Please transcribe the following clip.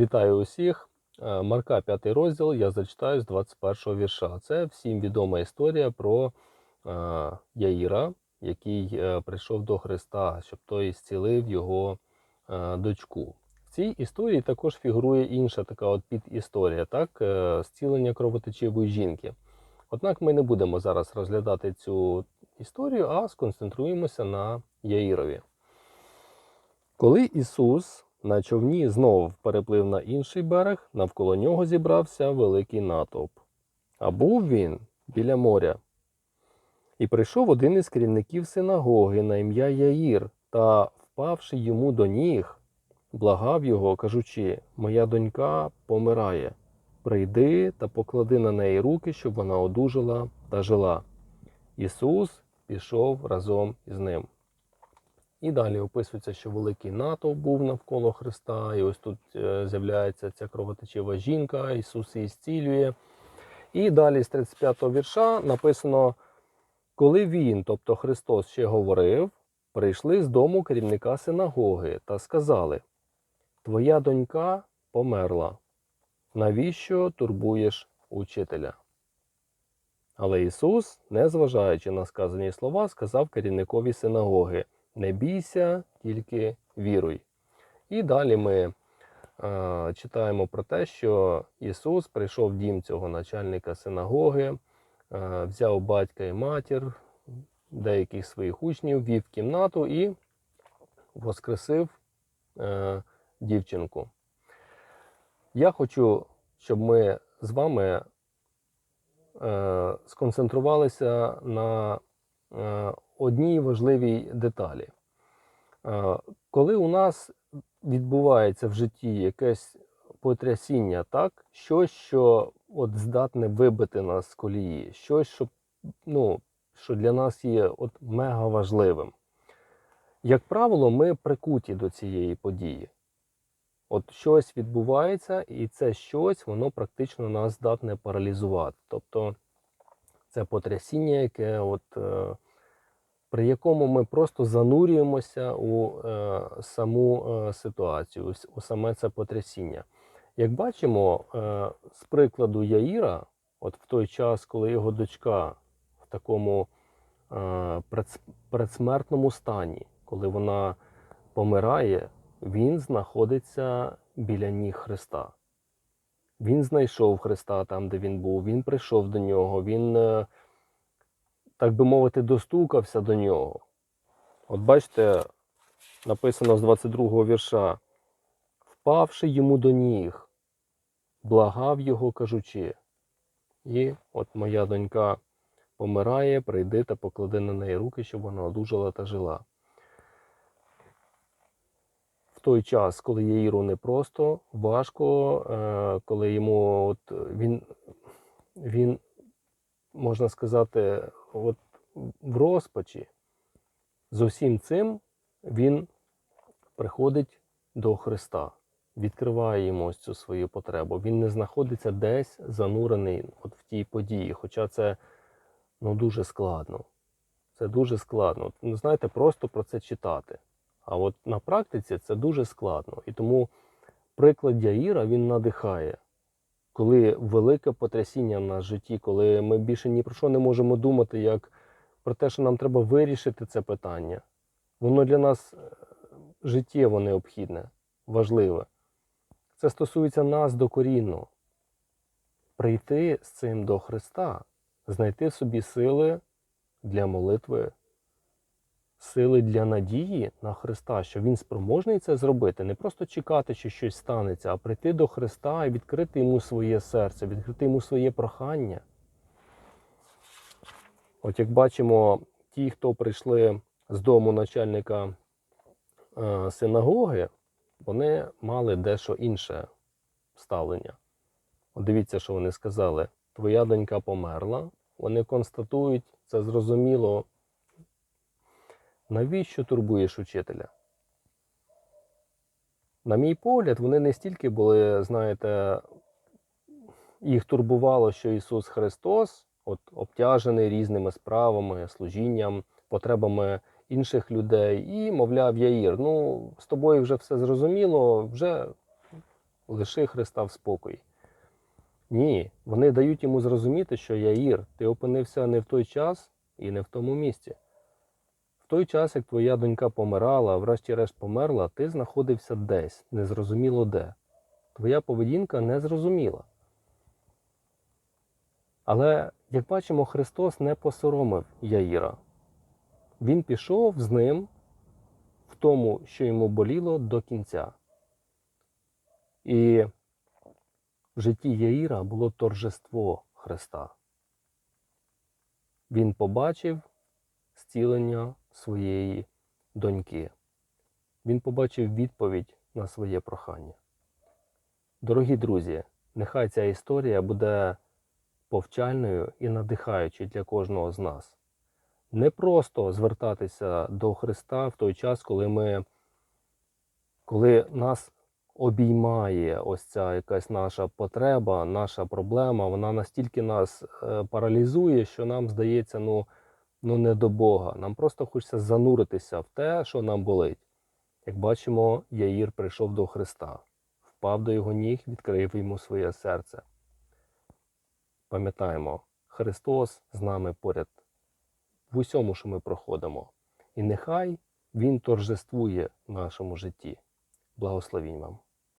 Вітаю усіх. Е, Марка 5 розділ, я зачитаю з 21 вірша. Це всім відома історія про е, Яїра, який е, прийшов до Христа, щоб той зцілив його дочку. В цій історії також фігурує інша така от підісторія, так? зцілення кровотечивої жінки. Однак ми не будемо зараз розглядати цю історію, а сконцентруємося на Яїрові. Коли Ісус на човні знов переплив на інший берег, навколо нього зібрався великий натовп. А був він біля моря. І прийшов один із керівників синагоги на ім'я Яїр, та, впавши йому до ніг, благав його, кажучи: Моя донька помирає. Прийди та поклади на неї руки, щоб вона одужала та жила. Ісус пішов разом із ним. І далі описується, що великий натовп був навколо Христа, і ось тут е, з'являється ця кровотечива жінка, Ісус її зцілює. І далі з 35 го вірша написано: коли він, тобто Христос, ще говорив, прийшли з дому керівника синагоги та сказали: Твоя донька померла. Навіщо турбуєш учителя? Але Ісус, незважаючи на сказані слова, сказав керівникові синагоги: Не бійся, тільки віруй. І далі ми е, читаємо про те, що Ісус прийшов в дім цього начальника синагоги, е, взяв батька і матір, деяких своїх учнів, вів кімнату і воскресив е, дівчинку. Я хочу, щоб ми з вами е, сконцентрувалися на е, одній важливій деталі. Е, коли у нас відбувається в житті якесь потрясіння, так, щось, що от здатне вибити нас з колії, щось, що, ну, що для нас є от мега важливим. Як правило, ми прикуті до цієї події. От щось відбувається, і це щось, воно практично нас здатне паралізувати. Тобто це потрясіння, яке от, е, при якому ми просто занурюємося у е, саму е, ситуацію, у, саме це потрясіння. Як бачимо, е, з прикладу Яїра, от в той час, коли його дочка в такому е, предс- предсмертному стані, коли вона помирає, він знаходиться біля ніг Христа. Він знайшов Христа там, де він був, він прийшов до нього, він, е, так би мовити, достукався до нього. От бачите, написано з 22-го вірша: впавши йому до ніг, благав його, кажучи. І от моя донька помирає, прийди та поклади на неї руки, щоб вона одужала та жила. в той час, коли Яїру непросто, важко, е, коли йому от він, він, можна сказати, от в розпачі, з усім цим він приходить до Христа, відкриває йому ось цю свою потребу. Він не знаходиться десь занурений от в тій події, хоча це ну, дуже складно. Це дуже складно. Ну, знаєте, просто про це читати. А от на практиці це дуже складно. І тому приклад Яїра він надихає. Коли велике потрясіння в нас в житті, коли ми більше ні про що не можемо думати, як про те, що нам треба вирішити це питання. Воно для нас е, життєво необхідне, важливе. Це стосується нас докорінно. Прийти з цим до Христа, знайти в собі сили для молитви, сили для надії на Христа, що Він спроможний це зробити, не просто чекати, що щось станеться, а прийти до Христа і відкрити йому своє серце, відкрити йому своє прохання. От як бачимо, ті, хто прийшли з дому начальника е, синагоги, вони мали дещо інше ставлення. От дивіться, що вони сказали: Твоя донька померла. Вони констатують, це зрозуміло. Навіщо турбуєш учителя? На мій погляд, вони не стільки були, знаєте, їх турбувало, що Ісус Христос, от обтяжений різними справами, служінням, потребами інших людей, і, мовляв, Яїр, ну, з тобою вже все зрозуміло, вже лиши Христа в спокої. Ні, вони дають йому зрозуміти, що Яїр, ти опинився не в той час і не в тому місці. Той час, як твоя донька помирала, а врешті-решт померла, ти знаходився десь, незрозуміло де. Твоя поведінка незрозуміла. Але, як бачимо, Христос не посоромив Яїра. Він пішов з ним в тому, що йому боліло до кінця. І в житті Яїра було торжество Христа. Він побачив зцілення своєї доньки. Він побачив відповідь на своє прохання. Дорогі друзі, нехай ця історія буде повчальною і надихаючою для кожного з нас. Не просто звертатися до Христа в той час, коли ми, коли нас обіймає ось ця якась наша потреба, наша проблема, вона настільки нас е, паралізує, що нам здається, ну, ну не до Бога. Нам просто хочеться зануритися в те, що нам болить. Як бачимо, Яїр прийшов до Христа, впав до його ніг, відкрив йому своє серце. Пам'ятаємо, Христос з нами поряд в усьому, що ми проходимо. І нехай Він торжествує в нашому житті. Благословінь вам.